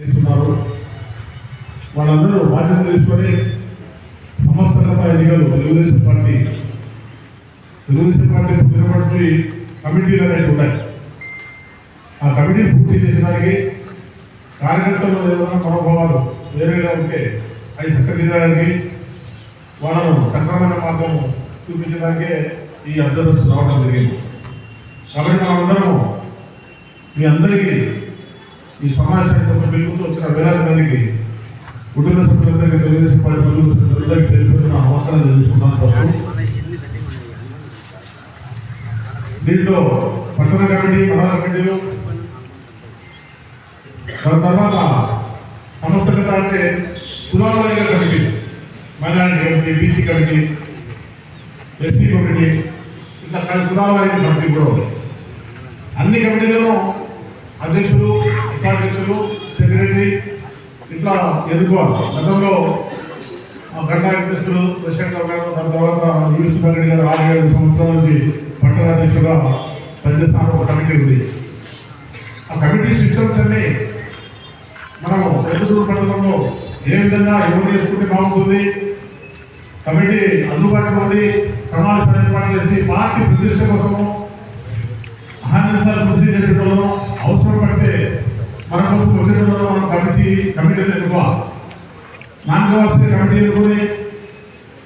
చేస్తున్నారు. వాళ్ళందరూ బాధ్యత తీసుకొని సంస్థగత ఎన్నికలు తెలుగుదేశం పార్టీ తెలుగుదేశం పార్టీ నిలబడి కమిటీలు అనేవి ఉన్నాయి ఆ కమిటీ పూర్తి చేసడానికి కార్యకర్తలు ఏదైనా మనోభావాలు వేరేగా ఉంటే అవి చక్కదిద్దడానికి వాళ్ళను సక్రమైన మార్గం చూపించడానికే ఈ అబ్జర్వర్స్ రావడం జరిగింది. కాబట్టి మనందరము మీ అందరికీ ఈ సమావేశానికి ఒక పిలుపుతో వచ్చిన వేలాది మందికి కుటుంబ సభ్యులందరికీ తెలుగుదేశం పార్టీ కుటుంబ సభ్యులందరికీ తెలియజేస్తున్న అవసరం తెలుసుకున్నాను దీంట్లో పట్టణ కమిటీ మండల కమిటీలు. దాని తర్వాత సంస్థగత అంటే కులాలయ committee minority committee BC committee SC committee ఇట్లా కొన్ని కమిటీ కూడా అన్ని కమిటీలలో ఎదుర్కోవాలి గతంలో ఆ గంటా అధ్యక్షులు ప్రెసిడెంట్ గారు దాని తర్వాత యూనిస్ రెడ్డి గారు ఆరు ఏడు సంవత్సరాల నుంచి పట్టణ అధ్యక్షులుగా పనిచేస్తున్న ఒక కమిటీ ఉంది. ఆ కమిటీ సిస్టమ్స్ అన్ని మనం ఎదురు పట్టణంలో ఏ విధంగా ఎవరు చేసుకుంటే బాగుంటుంది కమిటీ అందుబాటులో ఉంది సమావేశాలు ఏర్పాటు చేసి పార్టీ ప్రతిష్ట కోసము నిమిషాలు కృషి చేసేటోళ్ళం అవసరం మన కోసం వచ్చేటోళ్ళం మనం కమిటీ కమిటీలు ఎన్నుకోవాలి నాకు వస్తే కమిటీ ఎన్నుకొని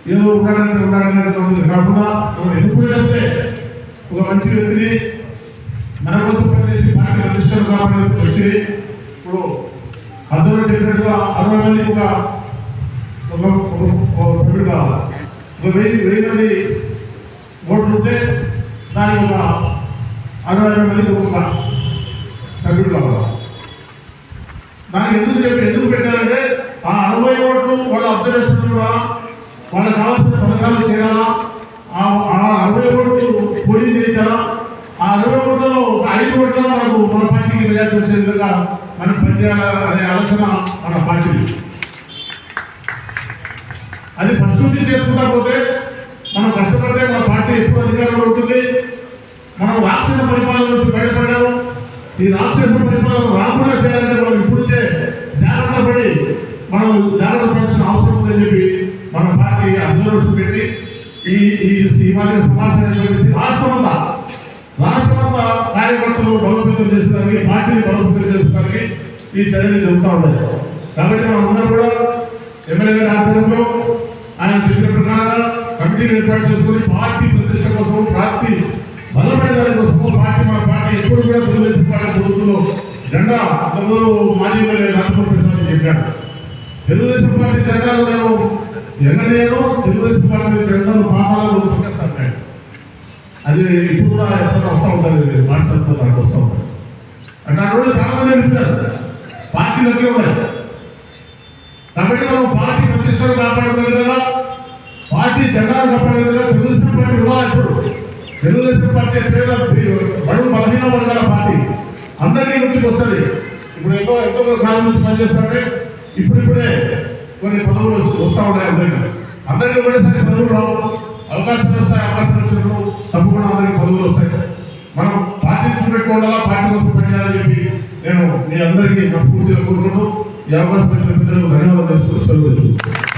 ఏదో ఉండాలంటే ఉండాలనేటువంటిది కాకుండా మనం ఎన్నుకునేటప్పుడే ఒక మంచి వ్యక్తిని మన కోసం పనిచేసి పార్టీ ప్రతిష్టలు కావాలనే వ్యక్తి ఇప్పుడు అందరూ చెప్పినట్టుగా అరవై మంది ఒక ఒక సభ్యుడు కావాలి. ఒక వెయ్యి వెయ్యి మంది ఓట్లు ఉంటే దానికి ఒక అరవై ఐదు మందికి ఒక సభ్యుడు కావాలి. దానికి ఎందుకు చెప్పి ఎందుకు పెట్టారంటే ఆ అరవై ఓట్లు వాళ్ళ అబ్జర్వేషన్ ద్వారా వాళ్ళకి కావాల్సిన పథకాలు చేయాలా? ఆ అరవై ఓట్లు పోటీ చేయించాలా? ఆ అరవై ఓట్లలో ఒక ఐదు ఓట్లలో మనకు మన పార్టీకి మెజార్టీ వచ్చే విధంగా మనం పనిచేయాలనే ఆలోచన మన పార్టీ అది పరిశుద్ధి చేసుకుంటా పోతే మనం కష్టపడితే మన పార్టీ ఎక్కువ అధికారంలో ఉంటుంది. మనం రాక్షస పరిపాలన నుంచి బయటపడ్డాము. ఈ రాష్ట్ర పరిపాలన రాకుండా చేయాలంటే మనం ఇప్పుడే జాగ్రత్త పడి మనం జాగ్రత్త పడాల్సిన అవసరం ఉందని చెప్పి మన పార్టీ అబ్జర్వర్స్ పెట్టి ఈ ఈ ఈ సమాచారం చేసి రాష్ట్రమంతా రాష్ట్రమంతా కార్యకర్తలు బలోపేతం చేసేదానికి పార్టీని బలోపేతం చేసేదానికి ఈ చర్యలు జరుగుతూ ఉన్నాయి. కాబట్టి మనం అందరూ కూడా ఎమ్మెల్యే గారి ఆధ్వర్యంలో ఆయన చెప్పిన ప్రకారంగా కమిటీని ఏర్పాటు చేసుకుని పార్టీ ప్రతిష్ట కోసం ప్రాప్తి బలమైన కోసము పార్టీ మన పార్టీ ఎప్పుడు కూడా తెలుగుదేశం పార్టీ ప్రభుత్వంలో జెండా అంతకుముందు మాజీ ఎమ్మెల్యే చెప్పాడు తెలుగుదేశం పార్టీ జెండాలు నేను ఎన్నలేను తెలుగుదేశం పార్టీ జెండాలు పాపాలను అది ఇప్పుడు కూడా ఎక్కడ వస్తూ ఉంటుంది మాట్లాడుతూ దానికి వస్తూ ఉంటుంది. అంటే అటువంటి చాలా మంది చెప్పారు పార్టీలకే ఉన్నాయి కాబట్టి మనం పార్టీ ప్రతిష్టలు కాపాడుకునే విధంగా పార్టీ జెండాలు కాపాడే విధంగా తెలుగుదేశం పార్టీ ఉండాలి ఇప్పుడు తెలుగుదేశం పార్టీ పేద బడు బలహీన వర్గాల పార్టీ. అందరికీ గుర్తుకు వస్తుంది ఇప్పుడు ఎంతో ఎంతో కాలం నుంచి పనిచేస్తుంటే ఇప్పుడిప్పుడే కొన్ని పదవులు వస్తూ ఉన్నాయి అందరికీ. అందరికీ ఒకటేసారి పదవులు రావు. అవకాశాలు వస్తాయి అవకాశాలు వచ్చినప్పుడు తప్పకుండా అందరికీ పదవులు వస్తాయి. మనం పార్టీ చూపెట్టుకోవాలా పార్టీ కోసం పనిచేయాలని చెప్పి నేను మీ అందరికీ మనస్ఫూర్తిగా కోరుకుంటూ ఈ అవకాశం ఇచ్చిన పిల్లలకు ధన్యవాదాలు తెలుస్తూ